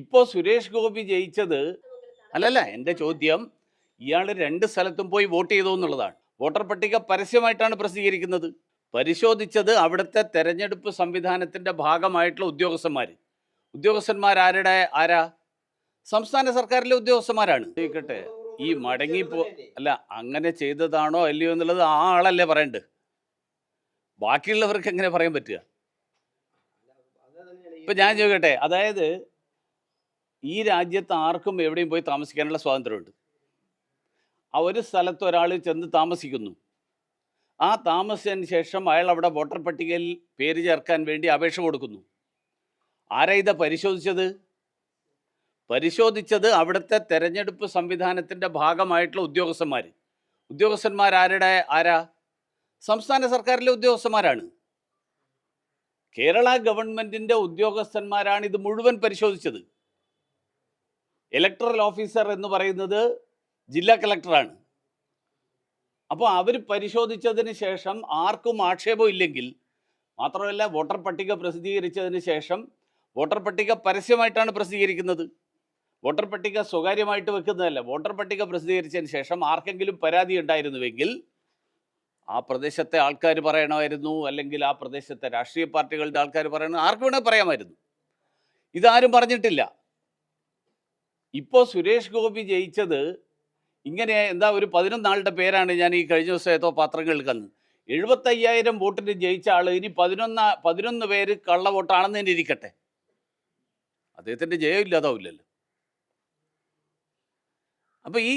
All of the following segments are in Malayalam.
ഇപ്പോൾ സുരേഷ് ഗോപി ജയിച്ചത് അല്ലല്ല എന്റെ ചോദ്യം ഇയാൾ രണ്ട് സ്ഥലത്തും പോയി വോട്ട് ചെയ്തു എന്നുള്ളതാണ്. വോട്ടർ പട്ടിക പരസ്യമായിട്ടാണ് പ്രസിദ്ധീകരിക്കുന്നത്. പരിശോധിച്ചത് അവിടുത്തെ തെരഞ്ഞെടുപ്പ് സംവിധാനത്തിന്റെ ഭാഗമായിട്ടുള്ള ഉദ്യോഗസ്ഥന്മാർ ഉദ്യോഗസ്ഥന്മാർ ആരുടെ ആരാ? സംസ്ഥാന സർക്കാരിലെ ഉദ്യോഗസ്ഥന്മാരാണ്. ചോദിക്കട്ടെ ഈ മടങ്ങിപ്പോ അല്ല അങ്ങനെ ചെയ്തതാണോ അല്ലയോ എന്നുള്ളത് ആ ആളല്ലേ പറയണ്ട്? ബാക്കിയുള്ളവർക്ക് എങ്ങനെ പറയാൻ പറ്റുക? ഇപ്പൊ ഞാൻ ചോദിക്കട്ടെ അതായത് ഈ രാജ്യത്ത് ആർക്കും എവിടെയും പോയി താമസിക്കാനുള്ള സ്വാതന്ത്ര്യമുണ്ട്. ആ ഒരു സ്ഥലത്ത് ഒരാൾ ചെന്ന് താമസിക്കുന്നു. ആ താമസിച്ചതിന് ശേഷം അയാൾ അവിടെ വോട്ടർ പട്ടികയിൽ പേര് ചേർക്കാൻ വേണ്ടി അപേക്ഷ കൊടുക്കുന്നു. ആരാ ഇത് പരിശോധിച്ചത്? പരിശോധിച്ചത് അവിടുത്തെ തെരഞ്ഞെടുപ്പ് സംവിധാനത്തിന്റെ ഭാഗമായിട്ടുള്ള ഉദ്യോഗസ്ഥന്മാർ ഉദ്യോഗസ്ഥന്മാർ ആരുടെ? ആരാ? സംസ്ഥാന സർക്കാരിലെ ഉദ്യോഗസ്ഥന്മാരാണ്. കേരള ഗവൺമെന്റിന്റെ ഉദ്യോഗസ്ഥന്മാരാണ് ഇത് മുഴുവൻ പരിശോധിച്ചത്. ഇലക്ടറൽ ഓഫീസർ എന്ന് പറയുന്നത് ജില്ലാ കളക്ടറാണ് അപ്പോൾ അവർ പരിശോധിച്ചതിന് ശേഷം ആർക്കും ആക്ഷേപം ഇല്ലെങ്കിൽ മാത്രമല്ല വോട്ടർ പട്ടിക പ്രസിദ്ധീകരിച്ചതിന് ശേഷം വോട്ടർ പട്ടിക പരസ്യമായിട്ടാണ് പ്രസിദ്ധീകരിക്കുന്നത്. വോട്ടർ പട്ടിക സ്വകാര്യമായിട്ട് വെക്കുന്നതല്ല വോട്ടർ പട്ടിക പ്രസിദ്ധീകരിച്ചതിന് ശേഷം ആർക്കെങ്കിലും പരാതി ഉണ്ടായിരുന്നുവെങ്കിൽ ആ പ്രദേശത്തെ ആൾക്കാർ പറയണമായിരുന്നു അല്ലെങ്കിൽ ആ പ്രദേശത്തെ രാഷ്ട്രീയ പാർട്ടികളുടെ ആൾക്കാർ പറയണം ആർക്ക് വേണേൽ പറയാമായിരുന്നു. ഇതാരും പറഞ്ഞിട്ടില്ല. ഇപ്പോൾ സുരേഷ് ഗോപി ജയിച്ചത് ഇങ്ങനെ എന്താ ഒരു പതിനൊന്നാളുടെ പേരാണ് ഞാൻ ഈ കഴിഞ്ഞ ദിവസം ഏതോ പത്രങ്ങളിൽ കന്ന് എഴുപത്തയ്യായിരം വോട്ടിന് ജയിച്ച ആൾ ഇനി പതിനൊന്ന് പതിനൊന്ന് പേര് കള്ള വോട്ടാണെന്ന് തന്നെ ഇരിക്കട്ടെ. അദ്ദേഹത്തിന്റെ ജയം ഇല്ലാതാവില്ലല്ലോ. അപ്പോൾ ഈ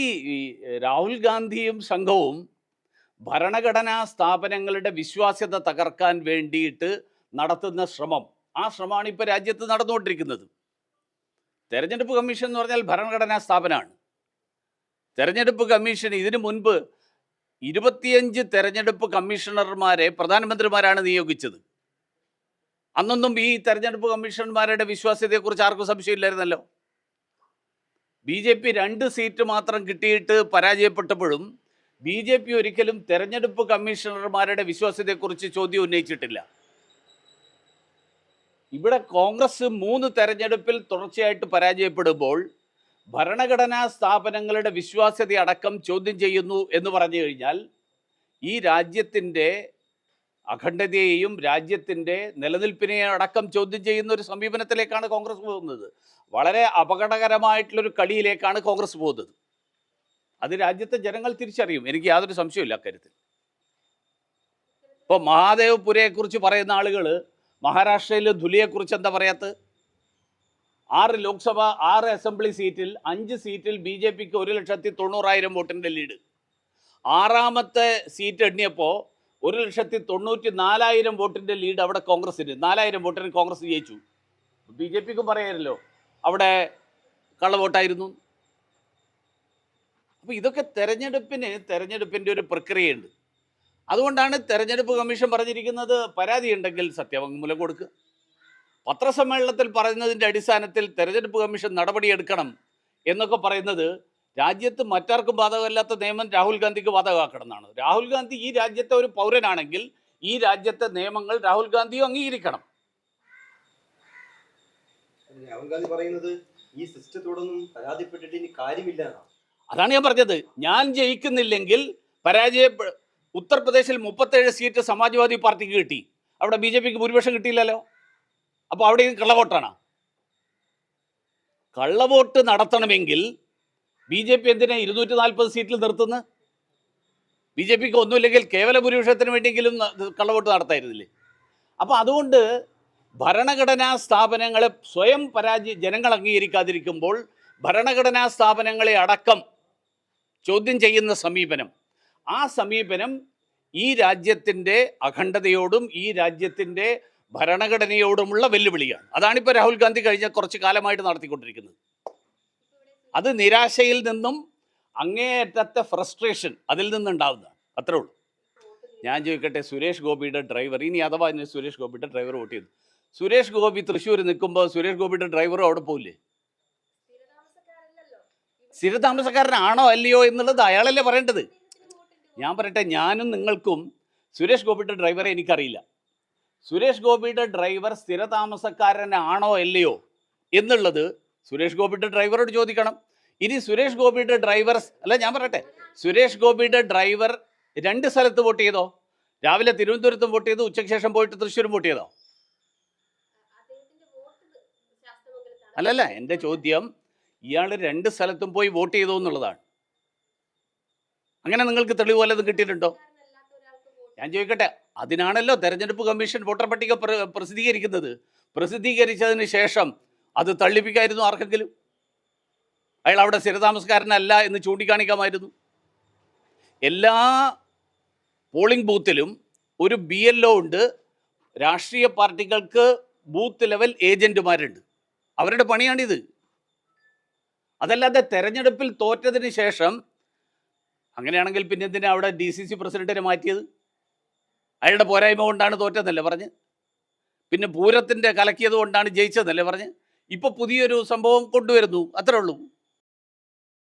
രാഹുൽ ഗാന്ധിയും സംഘവും ഭരണഘടനാ സ്ഥാപനങ്ങളുടെ വിശ്വാസ്യത തകർക്കാൻ വേണ്ടിയിട്ട് നടത്തുന്ന ശ്രമം. ആ ശ്രമമാണ് ഇപ്പോൾ രാജ്യത്ത് നടന്നുകൊണ്ടിരിക്കുന്നത്. തെരഞ്ഞെടുപ്പ് കമ്മീഷൻ എന്ന് പറഞ്ഞാൽ ഭരണഘടനാ സ്ഥാപനമാണ്. തെരഞ്ഞെടുപ്പ് കമ്മീഷൻ ഇതിനു മുൻപ് ഇരുപത്തിയഞ്ച് തെരഞ്ഞെടുപ്പ് കമ്മീഷണർമാരെ പ്രധാനമന്ത്രിമാരാണ് നിയോഗിച്ചത്. അന്നൊന്നും ഈ തെരഞ്ഞെടുപ്പ് കമ്മീഷണർമാരുടെ വിശ്വാസ്യതയെക്കുറിച്ച് ആർക്കും സംശയമില്ലായിരുന്നല്ലോ. ബി ജെ പി രണ്ട് സീറ്റ് മാത്രം കിട്ടിയിട്ട് പരാജയപ്പെട്ടപ്പോഴും ബി ജെ പി ഒരിക്കലും തെരഞ്ഞെടുപ്പ് കമ്മീഷണർമാരുടെ വിശ്വാസ്യതയെക്കുറിച്ച് ചോദ്യം ഉന്നയിച്ചിട്ടില്ല. ഇവിടെ കോൺഗ്രസ് മൂന്ന് തെരഞ്ഞെടുപ്പിൽ തുടർച്ചയായിട്ട് പരാജയപ്പെടുമ്പോൾ ഭരണഘടനാ സ്ഥാപനങ്ങളുടെ വിശ്വാസ്യത അടക്കം ചോദ്യം ചെയ്യുന്നു എന്ന് പറഞ്ഞു കഴിഞ്ഞാൽ ഈ രാജ്യത്തിന്റെ അഖണ്ഡതയെയും രാജ്യത്തിന്റെ നിലനിൽപ്പിനെയും അടക്കം ചോദ്യം ചെയ്യുന്ന ഒരു സമീപനത്തിലേക്കാണ് കോൺഗ്രസ് പോകുന്നത്. വളരെ അപകടകരമായിട്ടുള്ളൊരു കളിയിലേക്കാണ് കോൺഗ്രസ് പോകുന്നത്. അത് രാജ്യത്തെ ജനങ്ങൾ തിരിച്ചറിയും. എനിക്ക് യാതൊരു സംശയമില്ല അക്കാര്യത്തിൽ. ഇപ്പോൾ മഹാദേവ്പുരയെക്കുറിച്ച് പറയുന്ന ആളുകൾ മഹാരാഷ്ട്രയിൽ ധുലിയെക്കുറിച്ച് എന്താ പറയാത്തത് ആറ് ലോക്സഭ ആറ് അസംബ്ലി സീറ്റിൽ അഞ്ച് സീറ്റിൽ ബി ജെ പിക്ക് ഒരു ലക്ഷത്തി തൊണ്ണൂറായിരം വോട്ടിന്റെ ലീഡ്. ആറാമത്തെ സീറ്റ് എണ്ണിയപ്പോൾ ഒരു ലക്ഷത്തി തൊണ്ണൂറ്റി നാലായിരം വോട്ടിന്റെ ലീഡ് അവിടെ കോൺഗ്രസിന് നാലായിരം വോട്ടിന് കോൺഗ്രസ് ജയിച്ചു. ബി ജെ പിക്കും പറയാമല്ലോ അവിടെ കള്ളവോട്ടായിരുന്നു അപ്പോൾ ഇതൊക്കെ തെരഞ്ഞെടുപ്പിന് തെരഞ്ഞെടുപ്പിന്റെ ഒരു പ്രക്രിയയുണ്ട്. അതുകൊണ്ടാണ് തെരഞ്ഞെടുപ്പ് കമ്മീഷൻ പറഞ്ഞിരിക്കുന്നത് പരാതി ഉണ്ടെങ്കിൽ സത്യവാങ്മൂലം കൊടുക്കുക പത്രസമ്മേളനത്തിൽ പറയുന്നതിന്റെ അടിസ്ഥാനത്തിൽ തെരഞ്ഞെടുപ്പ് കമ്മീഷൻ നടപടിയെടുക്കണം എന്നൊക്കെ പറയുന്നത് രാജ്യത്ത് മറ്റാർക്കും ബാധകമല്ലാത്ത നിയമം രാഹുൽ ഗാന്ധിക്ക് ബാധകമാക്കണം എന്നാണ് രാഹുൽ ഗാന്ധി ഈ രാജ്യത്തെ ഒരു പൗരനാണെങ്കിൽ ഈ രാജ്യത്തെ നിയമങ്ങൾ രാഹുൽ ഗാന്ധിയും അംഗീകരിക്കണം. രാഹുൽ ഗാന്ധി പറയുന്നത് ഈ സിസ്റ്റത്തോടൊന്നും പരാതിപ്പെട്ടിട്ട് ഇനി കാര്യമില്ല. അതാണ് ഞാൻ പറഞ്ഞത്. ഞാൻ ജയിക്കുന്നില്ലെങ്കിൽ പരാജയ ഉത്തർപ്രദേശിൽ മുപ്പത്തേഴ് സീറ്റ് സമാജ്വാദി പാർട്ടിക്ക് കിട്ടി. അവിടെ ബി ജെ പിക്ക് ഭൂരിപക്ഷം കിട്ടിയില്ലല്ലോ. അപ്പോൾ അവിടെ കള്ളവോട്ടാണ്. കള്ളവോട്ട് നടത്തണമെങ്കിൽ ബി ജെ പി എന്തിനെ ഇരുന്നൂറ്റി നാൽപ്പത് സീറ്റിൽ നിർത്തുന്നു? ബി ജെ പിക്ക് ഒന്നുമില്ലെങ്കിൽ കേവല ഭൂരിപക്ഷത്തിന് വേണ്ടിയെങ്കിലും കള്ളവോട്ട് നടത്തായിരുന്നില്ലേ? അപ്പോൾ അതുകൊണ്ട് ഭരണഘടനാ സ്ഥാപനങ്ങളെ സ്വയം പരാജയ ജനങ്ങൾ അംഗീകരിക്കാതിരിക്കുമ്പോൾ ഭരണഘടനാ സ്ഥാപനങ്ങളെ അടക്കം ചോദ്യം ചെയ്യുന്ന സമീപനം ആ സമീപനം ഈ രാജ്യത്തിന്റെ അഖണ്ഡതയോടും ഈ രാജ്യത്തിന്റെ ഭരണഘടനയോടുമുള്ള വെല്ലുവിളിയാണ്. അതാണിപ്പോൾ രാഹുൽ ഗാന്ധി കഴിഞ്ഞ കുറച്ച് കാലമായിട്ട് നടത്തിക്കൊണ്ടിരിക്കുന്നത്. അത് നിരാശയിൽ നിന്നും അങ്ങേയറ്റത്തെ ഫ്രസ്ട്രേഷൻ അതിൽ നിന്നുണ്ടാവുന്നതാണ്. അത്രേ ഉള്ളൂ. ഞാൻ ചോദിക്കട്ടെ സുരേഷ് ഗോപിയുടെ ഡ്രൈവർ ഇനി അഥവാ ഇനി സുരേഷ് ഗോപിയുടെ ഡ്രൈവർ വോട്ട് ചെയ്തു? സുരേഷ് ഗോപി തൃശ്ശൂർ നിൽക്കുമ്പോൾ സുരേഷ് ഗോപിയുടെ ഡ്രൈവറും അവിടെ പോവില്ലേ? സ്ഥിരതാമസക്കാരനാണോ അല്ലയോ എന്നുള്ളത് അയാളല്ലേ പറയേണ്ടത്. ഞാൻ പറയട്ടെ ഞാനും നിങ്ങൾക്കും സുരേഷ് ഗോപിയുടെ ഡ്രൈവറെ എനിക്കറിയില്ല. സുരേഷ് ഗോപിയുടെ ഡ്രൈവർ സ്ഥിരതാമസക്കാരനാണോ അല്ലയോ എന്നുള്ളത് സുരേഷ് ഗോപിയുടെ ഡ്രൈവറോട് ചോദിക്കണം. ഇനി സുരേഷ് ഗോപിയുടെ ഡ്രൈവർ അല്ല ഞാൻ പറയട്ടെ സുരേഷ് ഗോപിയുടെ ഡ്രൈവർ രണ്ട് സ്ഥലത്ത് വോട്ട് ചെയ്തോ? രാവിലെ തിരുവനന്തപുരത്തും വോട്ട് ചെയ്തു ഉച്ചയ്ക്ക് ശേഷം പോയിട്ട് തൃശ്ശൂരും വോട്ട് ചെയ്തോ? അല്ലല്ല എന്റെ ചോദ്യം ഇയാൾ രണ്ട് സ്ഥലത്തും പോയി വോട്ട് ചെയ്തോ എന്നുള്ളതാണ്. അങ്ങനെ നിങ്ങൾക്ക് തെളിവ് വല്ലതും കിട്ടിയിട്ടുണ്ടോ? ഞാൻ ചോദിക്കട്ടെ അതിനാണല്ലോ തെരഞ്ഞെടുപ്പ് കമ്മീഷൻ വോട്ടർ പട്ടിക പ്ര- പ്രസിദ്ധീകരിക്കുന്നത്. പ്രസിദ്ധീകരിച്ചതിന് ശേഷം അത് തള്ളിപ്പിക്കായിരുന്നു ആർക്കെങ്കിലും? അയാൾ അവിടെ സ്ഥിരതാമസക്കാരനല്ല എന്ന് ചൂണ്ടിക്കാണിക്കാമായിരുന്നു. എല്ലാ പോളിംഗ് ബൂത്തിലും ഒരു ബി എൽ ഒ ഉണ്ട്. രാഷ്ട്രീയ പാർട്ടികൾക്ക് ബൂത്ത് ലെവൽ ഏജന്റുമാരുണ്ട്. അവരുടെ പണിയാണിത്. അതല്ലാതെ തെരഞ്ഞെടുപ്പിൽ തോറ്റതിന് ശേഷം അങ്ങനെയാണെങ്കിൽ പിന്നെ എന്തിനാ അവിടെ ഡി സി സി പ്രസിഡന്റിനെ മാറ്റിയത്? അയാളുടെ പോരായ്മ കൊണ്ടാണ് തോറ്റതല്ലേ പറഞ്ഞ്? പിന്നെ പൂരത്തിന്റെ കലക്കിയത് കൊണ്ടാണ് ജയിച്ചതെന്നല്ലേ പറഞ്ഞ്? ഇപ്പോൾ പുതിയൊരു സംഭവം കൊണ്ടുവരുന്നു. അത്രേ ഉള്ളൂ.